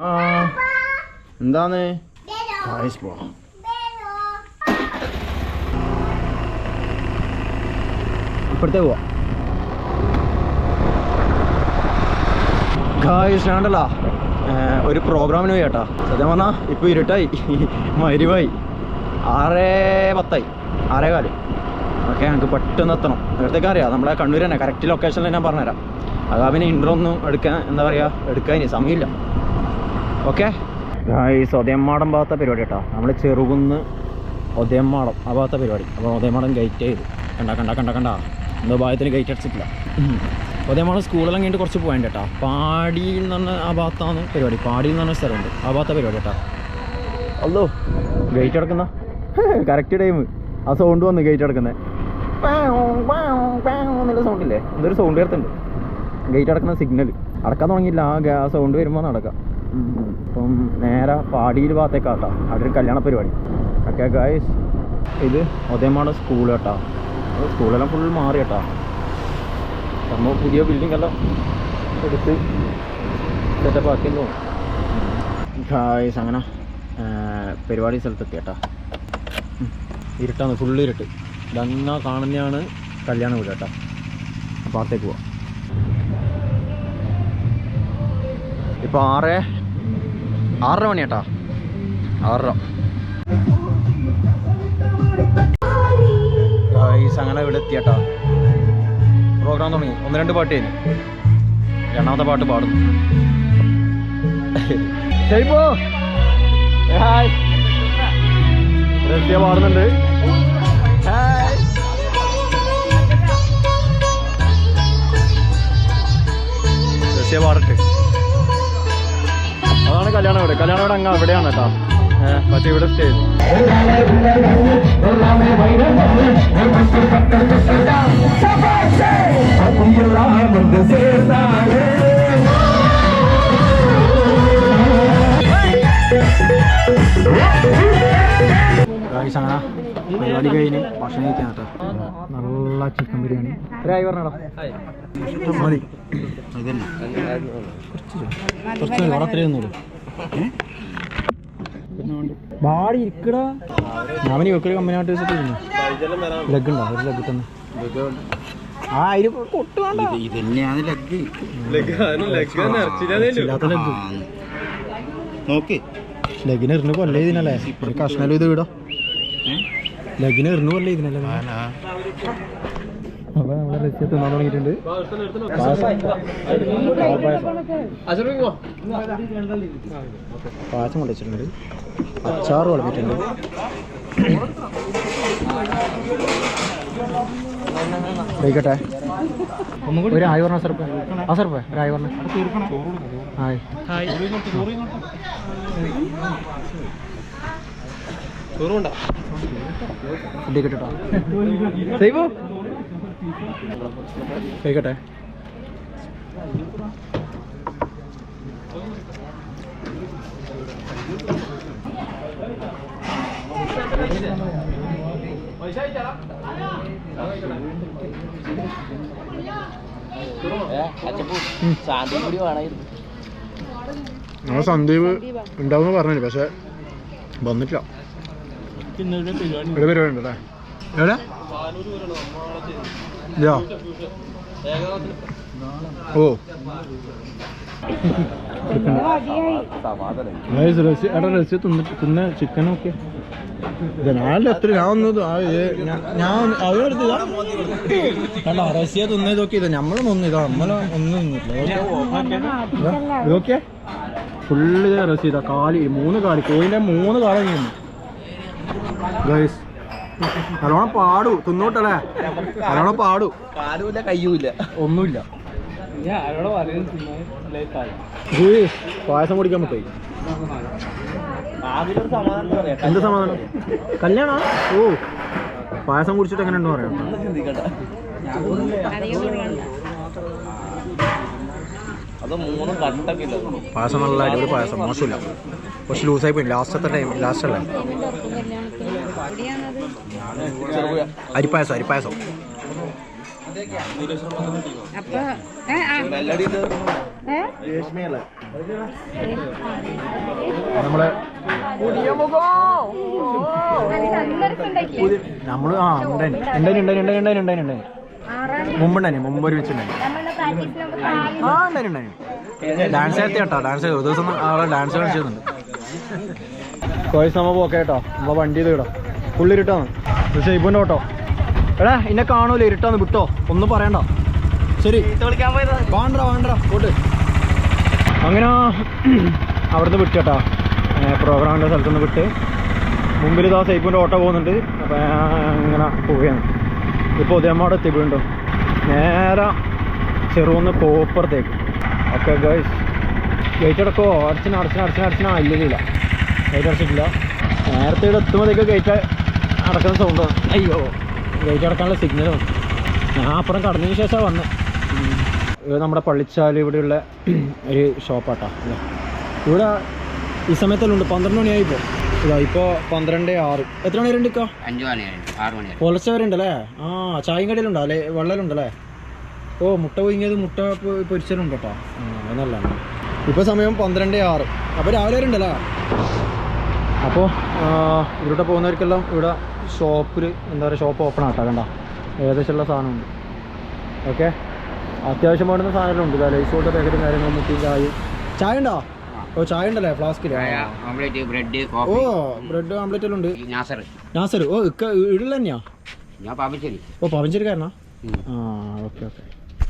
ആ. എന്താന്ന്? ഗായ്സ് പോ ഇപ്പോഴത്തെ പോവാ. ഗായ്സ് വേണ്ടല്ലോ. ഒരു പ്രോഗ്രാമിന് പോയി കേട്ടാ. സത്യം പറഞ്ഞാ ഇപ്പൊ ഇരുട്ടായി. മരുവായി. ആറേ പത്തായി. ആറേ കാൽ. ഓക്കെ ഞങ്ങൾക്ക് പെട്ടെന്ന് എത്തണം. നേരത്തേക്ക് അറിയാം. നമ്മളെ കണ്ണൂർ തന്നെ. കറക്റ്റ് ലൊക്കേഷനിൽ ഞാൻ പറഞ്ഞുതരാം. അതാ പിന്നെ ഇൻട്രോ ഒന്നും എടുക്കാൻ എന്താ പറയുക എടുക്കാൻ ഇനി സമയമില്ല. ഓക്കെ? ഈ ഒതയമ്മാടം ഭാഗത്തെ പരിപാടി കേട്ടോ. നമ്മൾ ചെറുകുന്ന് ഒതയമ്മാടം ആ ഭാഗത്തെ പരിപാടി. അപ്പോൾ ഒതയമ്മാടം ഗൈറ്റ് ചെയ്തു. കണ്ട കണ്ട കണ്ട കണ്ട. എന്തോ ഭാഗത്തിന് ഗൈറ്റ് അടിച്ചിട്ടില്ല. ഒതയമ്മാടം സ്കൂളെല്ലാം കഴിഞ്ഞിട്ട് കുറച്ച് പോയിന്റ് കേട്ടോ. പാടിയിൽ നിന്ന് പറഞ്ഞ ആ ഭാഗത്താണ് പരിപാടി. പാടിയിൽ നിന്ന് പറഞ്ഞ സ്ഥലമുണ്ട്. ആ ഭാഗത്തെ പരിപാടി കേട്ടോ. അല്ലോ ഗേറ്റ് അടക്കുന്ന? കറക്റ്റ് ടൈം ആ സൗണ്ട് വന്ന് ഗേറ്റ് അടക്കുന്നത് എന്നുള്ള സൗണ്ടില്ലേ എന്തൊരു സൗണ്ട് ചേർത്തുണ്ട് ഗേറ്റ് അടക്കുന്ന സിഗ്നൽ അടക്കാൻ തുടങ്ങിയില്ല. ആ സൗണ്ട് വരുമ്പോൾ നടക്കാം. അപ്പം നേരെ പാടിയിൽ ഭാഗത്തേക്കാട്ടോ. അവിടെ ഒരു കല്യാണ പരിപാടി. ഓക്കെ ഗായ്സ് ഇത് ഉദയമാണ് സ്കൂൾ കേട്ടോ. സ്കൂളെല്ലാം ഫുൾ മാറി കേട്ടോ. നമ്മൾ പുതിയ ബിൽഡിംഗ് എല്ലാം എടുത്ത് സെറ്റപ്പ് ആക്കി തോന്നുന്നു. ഗായ്സ് അങ്ങനെ പരിപാടി സ്ഥലത്തെത്തി കേട്ടോ. ഇരുട്ടാണ് ഫുള്ള് ഇരുട്ട്. ഇതങ്ങ കാണുന്നതാണ് കല്യാണ വീട് കേട്ടോ. അപ്പോൾ അകത്തേക്ക് പോവാം. ഇപ്പോൾ ആറ് ആറര മണി കേട്ടാ ആറര അങ്ങനെ ഇവിടെ എത്തി പ്രോഗ്രാം തുടങ്ങി. ഒന്ന് രണ്ട് പാട്ട് കഴിഞ്ഞു. രണ്ടാമത്തെ പാട്ട് പാടുന്നു. ഷൈബോ ഹായ്. റഷ്യ പാടുന്നുണ്ട്. ഹായ്. റഷ്യ പാടട്ടെ. കല്യാണം ഇവിടെ. കല്യാണം ഇവിടെ അങ്ങ് അവിടെയാണ് കേട്ടോ. പക്ഷേ ഇവിടെ സ്റ്റേ ചെയ്തു. ഗായ്സ് അങ്ങനെ പരിപാടി കഴിഞ്ഞ് ഭക്ഷണം കഴിക്കാൻ കേട്ടോ. നല്ല ചിക്കൻ ബിരിയാണി. ഒരായി പറഞ്ഞോ മതി കുറച്ച് അത്രയും ഒന്നുമില്ല. ബാടി ഇരിക്കടാ. ലെഗ് ഉണ്ടോ? ഒരു ലെഗ് തന്നെ. ആ അതിന് കൊട്ട് വേണ്ട. ഇതന്നെയാണ് ലഗ് ഇല്ലാത്ത ലെഗ് നോക്ക്. ലെഗിന് എറിഞ്ഞ് കൊല്ലേ ഇതിനല്ലേ? ഒരു കഷ്ണലും ഇത് വിടോ. ലഗിന് എറിഞ്ഞു കൊല്ലേ ഇതിനല്ലേ? അപ്പൊ നമ്മളെ റെസിപ്പി തിന്നാൻ തുടങ്ങിയിട്ടുണ്ട്. പായസം കൊണ്ടുവച്ചിട്ടുണ്ട്. അച്ചാറ് വളർത്തിയിട്ടുണ്ട് കഴിക്കട്ടെ? ഒരു ആയി പറഞ്ഞ സർപ്പ? ആ സർപ്പ് ഒരു ആയി പറഞ്ഞ. ആയി. ഫുഡ് കിട്ടോ കഴിക്കട്ടെ നമ്മളെ സന്ദീപ് ഉണ്ടാവും പറഞ്ഞില്ല പക്ഷെ വന്നിട്ടില്ല. ഇവിടെ പരിപാടി ഉണ്ടല്ലേ? എവിടെ? ഓ. തിന്ന് തിന്ന ചിക്കനൊക്കെ എത്ര ഞാൻ ഒന്ന് ഞാൻ- കണ്ടോ റസ്യ തിന്നത് നോക്കി ഇത് നമ്മളൊന്നും ഇതാ നമ്മളെ ഒന്നും തിന്നിട്ടില്ല ഇതൊക്കെ ഫുള്ള് റഷ്യ കാലി മൂന്ന് കാലി കോയിലെ മൂന്ന് കാലം ചെയ്യുന്നു നല്ലോണം പാടു തിന്നോട്ടല്ലേ? നല്ലോണം പാടു. കാലുമില്ല കയ്യൂല ഒന്നുമില്ല. പായസം കുടിക്കാൻ പറ്റായി എന്ത് സമാധാനം? കല്യാണ? ഓ പായസം കുടിച്ചിട്ട് എങ്ങനെ ഉണ്ടോ പറയാം പായസം നല്ല അടിപൊളി പായസം. മോശമില്ല. കുറച്ച് ലൂസായി പോയി. ലാസ്റ്റത്തെ ടൈം ലാസ്റ്റ് അല്ലേ? അരിപ്പായസം അരിപ്പായസം. അപ്പൊ ഏ, ആ, മെല്ലടി ഏ? നമ്മൾ നമ്മൾ ആ ഉണ്ടായി ഉണ്ടായി ഉണ്ടായി ഉണ്ടായി ഉണ്ടായി ഉണ്ടായി ഉണ്ടായി മുമ്പുണ്ടായി മുമ്പ് ഒരു വെച്ചിട്ടുണ്ടായി ആ ഉണ്ടായി ഉണ്ടായി ഡാൻസ് എത്തി കേട്ടോ ഡാൻസ് ഒരു ദിവസം ആളെ ഡാൻസ് കളിച്ചിരുന്നുണ്ട് കോഴി നമ്മ പോക്കെ കേട്ടോ. നമ്മളെ വണ്ടി ചെയ്ത് ഇടാം ഫുള്ള് ഇരുട്ടാണ് പക്ഷേ ഇവന്റെ ഓട്ടോ എടാ എന്നെ കാണൂല ഇരുട്ടാന്ന് വിട്ടോ. ഒന്നും പറയണ്ട. ശരി. വേണ്ട വേണ്ട പോട്ട്. അങ്ങനെ അവിടുന്ന് വിട്ട് കേട്ടാ. പ്രോഗ്രാമിന്റെ സ്ഥലത്തുനിന്ന് വിട്ട്. മുമ്പിൽ ഇതാ സൈപ്പിന്റെ ഓട്ടോ പോകുന്നുണ്ട്. അപ്പോൾ ഇങ്ങനെ പോവുകയാണ്. ഇപ്പോൾ ഉദയമാട് വീണ്ടും നേരെ ചെറുവന്ന് കോപ്പുറത്തേക്ക്. ഓക്കെ ഗൈസ് ഗേറ്റ് അടക്കോ അടച്ചിന് അടച്ചിന് അടച്ചിന് അടച്ചിന. ഇല്ലില്ല ഗേറ്റ് അടച്ചിട്ടില്ല. നേരത്തെ ഇവിടെ എത്തുമ്പോഴത്തേക്ക് ഗേറ്റ് അടക്കുന്ന സൗണ്ട് അയ്യോ ഗേറ്റ് അടക്കാനുള്ള സിഗ്നൽ വന്നു. ഞാൻ അപ്പുറം കടന്നതിന് ശേഷമാണ് വന്നത് ഇത് നമ്മുടെ പള്ളിച്ചാൽ ഇവിടെയുള്ള ഒരു ഷോപ്പാട്ടോ. ഇവിടെ ഈ സമയത്തെല്ലാം ഉണ്ട്. പന്ത്രണ്ട് മണിയായി ഇപ്പോൾ ഇതാ ഇപ്പോൾ പന്ത്രണ്ട് ആറ്. എത്ര മണി വരെ ഉണ്ട് അഞ്ച് മണി ആറ് മണി പുലർച്ചെ വരെ. ഉണ്ടല്ലേ ആ ചായയും കടയിലുണ്ടോ അല്ലേ വെള്ളലുണ്ടല്ലേ? ഓ മുട്ട പൊയിങ്ങിയത് മുട്ട പൊരിച്ചലുണ്ട് കേട്ടോ അതല്ല നല്ലതാണ്. ഇപ്പോൾ സമയം പന്ത്രണ്ട് ആറ്. അപ്പോൾ രാവിലെ വരെ ഉണ്ടല്ലേ? അപ്പോൾ ഇവിടെ പോകുന്നവർക്കെല്ലാം ഇവിടെ ഷോപ്പിൽ എന്താ പറയുക ഷോപ്പ് ഓപ്പൺ ആട്ടാ കണ്ട? ഏകദേശമുള്ള സാധനമുണ്ട്. ഓക്കെ? അത്യാവശ്യം വേണ്ടുന്ന സാധനം ഉണ്ട് ലൈസോട്ട് പാക്കറ്റും കാര്യങ്ങളും മുട്ടി ചായയും. ചായ ഉണ്ടോ? ഓ ചായ ഉണ്ടല്ലേ ഫ്ലാസ്കിൽ ഓ ബ്രെഡ് ആംപ്ലേറ്റ് ഉണ്ട്. നാസർ ഓ ഇക്ക ഇടുള്ള തന്നെയാ? ഓ പവഞ്ചേരിക്കാരനാ കാരണോ ആ okay okay.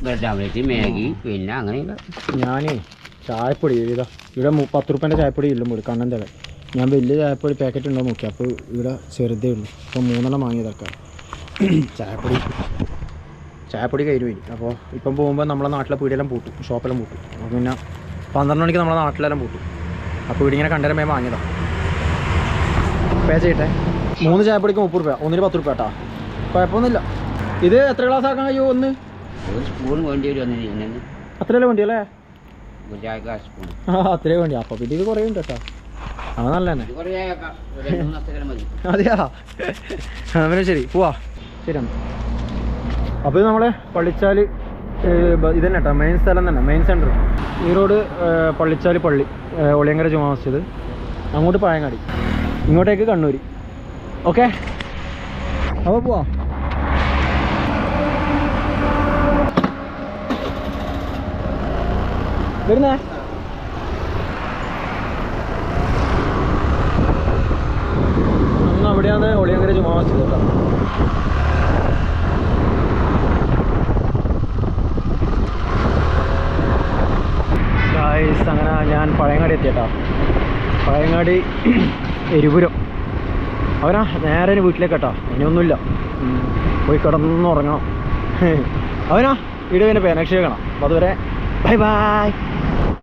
Bread omelette Maggi പിന്നെ അങ്ങനെയുള്ള ഞാനേ ചായപ്പൊടി ഇതാ ഇവിടെ പത്ത് റുപ്യന്റെ ചായപ്പൊടി ഇല്ല കണ്ണന്റെ ഞാൻ വലിയ ചായപ്പൊടി പാക്കറ്റ് ഉണ്ടോ നോക്കി. അപ്പോൾ ഇവിടെ ചെറുതേ ഉള്ളൂ. അപ്പോൾ മൂന്നെണ്ണം വാങ്ങിയതൊക്കെ ചായപ്പൊടി. ചായപ്പൊടി കയ്യിൽ വരും അപ്പോൾ ഇപ്പം പോകുമ്പോൾ നമ്മളെ നാട്ടിലെ പീടിയെല്ലാം പൂട്ടും. ഷോപ്പെല്ലാം പൂട്ടും. അപ്പോൾ പിന്നെ പന്ത്രണ്ട് മണിക്ക് നമ്മളെ നാട്ടിലെല്ലാം പൂട്ടും. അപ്പോൾ ഇവിടെ ഇങ്ങനെ കണ്ടേരം വേഗം വാങ്ങിയതാണ് പേ ചെയ്യട്ടെ. മൂന്ന് ചായപ്പൊടിക്ക് മുപ്പത് രൂപ ഒന്നിന് പത്ത് രൂപ കേട്ടോ കുഴപ്പമൊന്നുമില്ല. ഇത് എത്ര ഗ്ലാസ് ആക്കാൻ കഴിയുമോ ഒന്ന്? സ്പൂൺ വേണ്ടി വരും അത്രയല്ലേ വേണ്ടി അല്ലേ അത്രേ വേണ്ടി. അപ്പോൾ പിന്നെ ഇത് കുറേ ഉണ്ട് കേട്ടോ അത് നല്ല തന്നെ അതെയാ അവനെ ശരി. പോവാ. അപ്പോൾ ഇത് നമ്മളെ പള്ളിച്ചാൽ ഇത് തന്നെ കേട്ടോ മെയിൻ സ്ഥലം തന്നെ മെയിൻ സെന്റർ ഈ റോഡ് പള്ളിച്ചാൽ പള്ളി ഒളിയങ്കര ജുമാ മസ്ജിദ്. അങ്ങോട്ട് പായങ്ങാടി. ഇങ്ങോട്ടേക്ക് കണ്ണൂർ ഓക്കെ? അപ്പോൾ പോവാ. വരുന്നേ അങ്ങ് അവിടെയാണ് മസ്ജിദ് കേട്ടോ അങ്ങനെ ഞാൻ പഴയങ്ങാടി എത്തിയട്ടോ. പഴയങ്ങാടി എരിപുരം. അവനാ നേരെ വീട്ടിലേക്ക് കേട്ടോ ഇനിയൊന്നുമില്ല. പോയി കിടന്നുറങ്ങണം അവനാ വീട് പിന്നെ പേനക്ഷ കാണാം. അപ്പോൾ അതുവരെ ബൈ ബൈ